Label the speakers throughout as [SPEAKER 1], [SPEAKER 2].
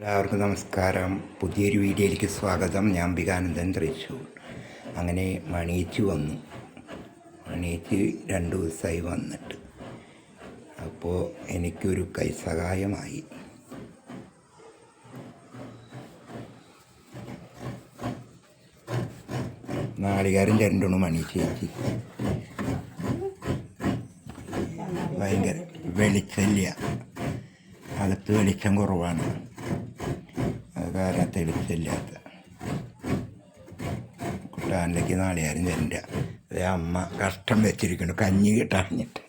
[SPEAKER 1] എല്ലാവർക്കും നമസ്കാരം. പുതിയൊരു വീഡിയോയിലേക്ക് സ്വാഗതം. ഞാൻ വികാനന്ദൻ തൃശ്ശൂർ അങ്ങനെ മണിയിച്ച് വന്നു. മണിയിച്ച് രണ്ട് ദിവസമായി വന്നിട്ട്. അപ്പോൾ എനിക്കൊരു കൈസഹായമായി. നാളികാരൻ രണ്ടുണു മണി ചേച്ചി. ഭയങ്കര വെളിച്ചല്ല അകത്ത് വെളിച്ചം കുറവാണ്. കാരണം തെളിച്ചില്ലാത്ത കുട്ടാനിലേക്ക് ആരും തരില്ല അതേ അമ്മ കഷ്ടം വെച്ചിരിക്കുന്നു. കഞ്ഞി കിട്ടാഞ്ഞിട്ട്.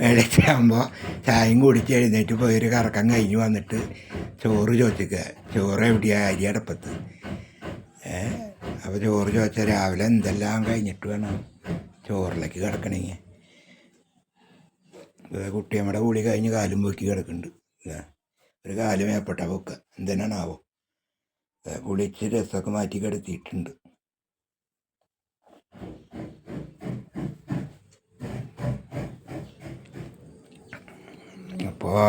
[SPEAKER 1] വെളിച്ചാകുമ്പോൾ ചായയും കുടിച്ച് എഴുന്നേറ്റ് പോയി ഒരു കറക്കം കഴിഞ്ഞ് വന്നിട്ട് ചോറ് ചോദിക്കുക ചോറ് എവിടെയാണ് അരി അടപ്പത്ത്? അപ്പോൾ ചോറ് ചോദിച്ചാൽ രാവിലെ എന്തെല്ലാം കഴിഞ്ഞിട്ട് വേണം? ചോറിലേക്ക് കിടക്കണമെങ്കിൽ കുട്ടി കുട്ടിയമ്മയുടെ കൂടി കഴിഞ്ഞ് കാലും പൊക്കി കിടക്കുന്നുണ്ട്. ഒരു കാൽ മേപ്പെട്ട പൊക്ക. എന്തിനാണാവോ? കുളിച്ച് രസമൊക്കെ മാറ്റി കിടത്തിയിട്ടുണ്ട്. അപ്പോൾ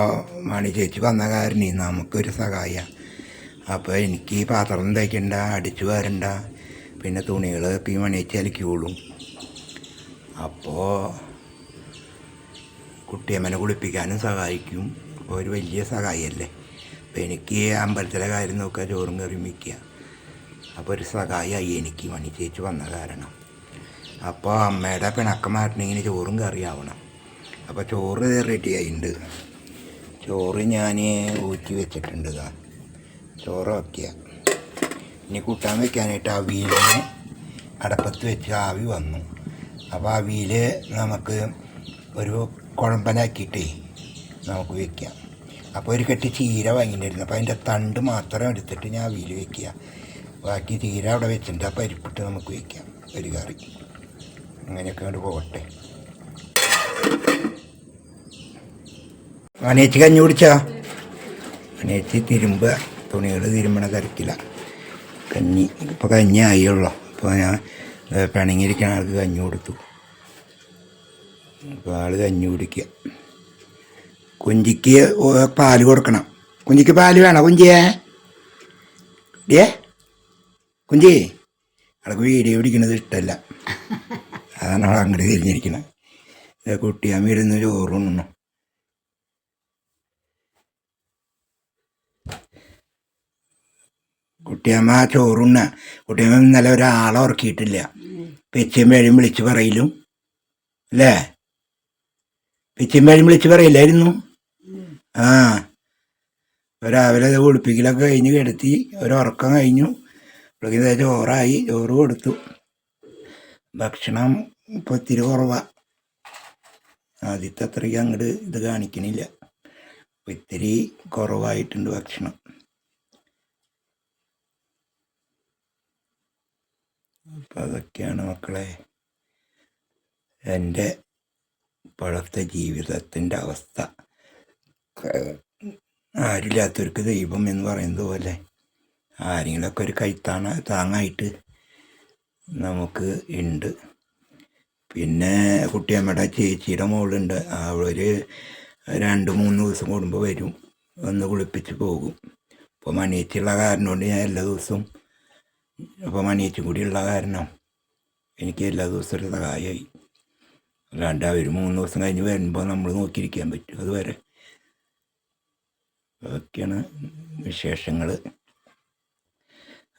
[SPEAKER 1] മണി ചേച്ചി വന്ന കാരണേ നമുക്കൊരു സഹായം അപ്പോൾ എനിക്ക് ഈ പാത്രം തയ്ക്കണ്ട അടിച്ചു വരണ്ട. പിന്നെ തുണികളൊക്കെ ഈ മണി ചേച്ചി അലക്കിക്കോളും അപ്പോൾ കുട്ടിയമ്മനെ കുളിപ്പിക്കാനും സഹായിക്കും. ഒരു വലിയ സഹായിയല്ലേ അപ്പോൾ എനിക്ക് അമ്പലത്തിലെ കാര്യം നോക്കുക ചോറും കറി മിക്കുക അപ്പോൾ ഒരു സഹായിയായി എനിക്ക് മണി ചേച്ചി വന്ന കാരണം. അപ്പോൾ അമ്മയുടെ പിണക്കം മാറ്റണമെങ്കിൽ ചോറും കറി ആവണം. അപ്പോൾ ചോറ് റെഡി ആയിട്ടുണ്ട് ചോറ് ഞാൻ ഊറ്റി വെച്ചിട്ടുണ്ട് ഇതാ ചോറ് വയ്ക്കുക ഇനി കൂട്ടാൻ വെക്കാനായിട്ട് അവിയലിന് അടപ്പത്ത് വെച്ച് ആവി വന്നു. അപ്പോൾ അവിയിൽ നമുക്ക് ഒരു കുഴമ്പനാക്കിയിട്ടേ നമുക്ക് വെക്കാം. അപ്പോൾ ഒരു കെട്ടി ചീര വാങ്ങിയിട്ടുണ്ടായിരുന്നു. അപ്പോൾ അതിന്റെ തണ്ട് മാത്രം എടുത്തിട്ട് ഞാൻ അവിയിൽ വെക്കുക. ബാക്കി ചീര അവിടെ വെച്ചിട്ടുണ്ട്. ആ പരിപ്പിട്ട് നമുക്ക് വെക്കാം. ഒരു കറി. അങ്ങനെയൊക്കെ അങ്ങോട്ട് പോകട്ടെ. അനേച്ചി കഞ്ഞി കുടിച്ചാ? അനേച്ചി തിരുമ്പുക തുണികൾ തിരുമ്പണ കരക്കില്ല. കഞ്ഞി. ഇപ്പോൾ കഞ്ഞി ആയുള്ളൂ. അപ്പോൾ ഞാൻ ഏ, പിണങ്ങിയിരിക്കുന്ന ആൾക്ക് കഞ്ഞി കൊടുത്തു. അപ്പോൾ ആൾ കഞ്ഞി കുടിക്കുക. കുഞ്ചിക്ക് പാൽ കൊടുക്കണം. കുഞ്ചിക്ക് പാൽ വേണോ കുഞ്ചിയേ? ഡേ കുഞ്ചി അവിടെ വീഡിയോ പിടിക്കണത് ഇഷ്ടമല്ല അതാണ് അവൾ അങ്ങോട്ട് തിരിഞ്ഞിരിക്കണത് കുട്ടിയാമ്മ ഇരുന്ന് ചോറുണ്ണു കുട്ടിയമ്മ ചോറുണ്ണ കുട്ടിയമ്മ ഇന്നലെ ഒരാളെ ഉറക്കിയിട്ടില്ല. പെച്ചയും പേഴും വിളിച്ച് പറയലും. അല്ലേ? പെച്ചയും പേഴും വിളിച്ച് പറയില്ലായിരുന്നു? ആ. രാവിലെ ഇത് കുളിപ്പിക്കലൊക്കെ കഴിഞ്ഞ് കിടത്തി ഒരുറക്കം കഴിഞ്ഞു. ഇപ്പോഴേക്കും ചോറായി ചോറ് കൊടുത്തു. ഭക്ഷണം ഇപ്പോൾ ഇത്തിരി കുറവാ. ആദ്യത്തെ അത്രയ്ക്ക് അങ്ങോട്ട് ഇത് കാണിക്കണില്ല. ഇത്തിരി കുറവായിട്ടുണ്ട് ഭക്ഷണം. അപ്പം അതൊക്കെയാണ് മക്കളെ എന്റെ ഇപ്പോഴത്തെ ജീവിതത്തിന്റെ അവസ്ഥ. ആരില്ലാത്തവർക്ക് ദൈവം എന്ന് പറയുന്നത് പോലെ ആരെങ്കിലുമൊക്കെ ഒരു കൈത്താണ താങ്ങായിട്ട് നമുക്ക് ഉണ്ട്. പിന്നെ കുട്ടിയമ്മയുടെ ചേച്ചിയുടെ മോളുണ്ട്. അവളൊരു രണ്ട് മൂന്ന് ദിവസം കൂടുമ്പോൾ വരും. ഒന്ന് കുളിപ്പിച്ച് പോകും. അപ്പോൾ മണിയേച്ചുള്ള കാരണം കൊണ്ട് ഞാൻ എല്ലാ ദിവസവും അപ്പോൾ മണിയേച്ചും കൂടി ഉള്ള കാരണം എനിക്ക് എല്ലാ ദിവസവും ഒരു സഹായമായി അല്ലാണ്ട് അവർ മൂന്ന് ദിവസം കഴിഞ്ഞ് വരുമ്പോൾ നമ്മൾ നോക്കിയിരിക്കാൻ പറ്റും. അതുവരെ അതൊക്കെയാണ് വിശേഷങ്ങൾ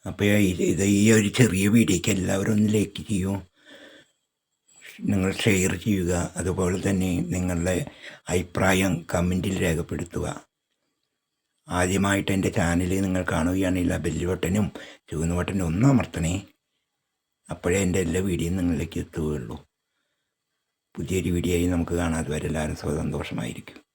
[SPEAKER 1] അപ്പോൾ ഇത് ഈ ഒരു ചെറിയ വീഡിയോയ്ക്ക് എല്ലാവരും ഒന്ന് ലൈക്ക് ചെയ്യൂ. നിങ്ങൾ ഷെയർ ചെയ്യുക. അതുപോലെ തന്നെ നിങ്ങളുടെ അഭിപ്രായം കമന്റിൽ രേഖപ്പെടുത്തുക. ആദ്യമായിട്ട് എന്റെ ചാനൽ നിങ്ങൾ കാണുകയാണെങ്കിൽ ആ ബെല്ല് ബട്ടനും ചുവന്ന ബട്ടനും ഒന്നും അമർത്തണേ. അപ്പോഴേ എന്റെ എല്ലാ വീഡിയോയും നിങ്ങളിലേക്ക് എത്തുകയുള്ളൂ. പുതിയൊരു ആയി നമുക്ക് കാണാതെ വരെ എല്ലാവരും സന്തോഷമായിരിക്കും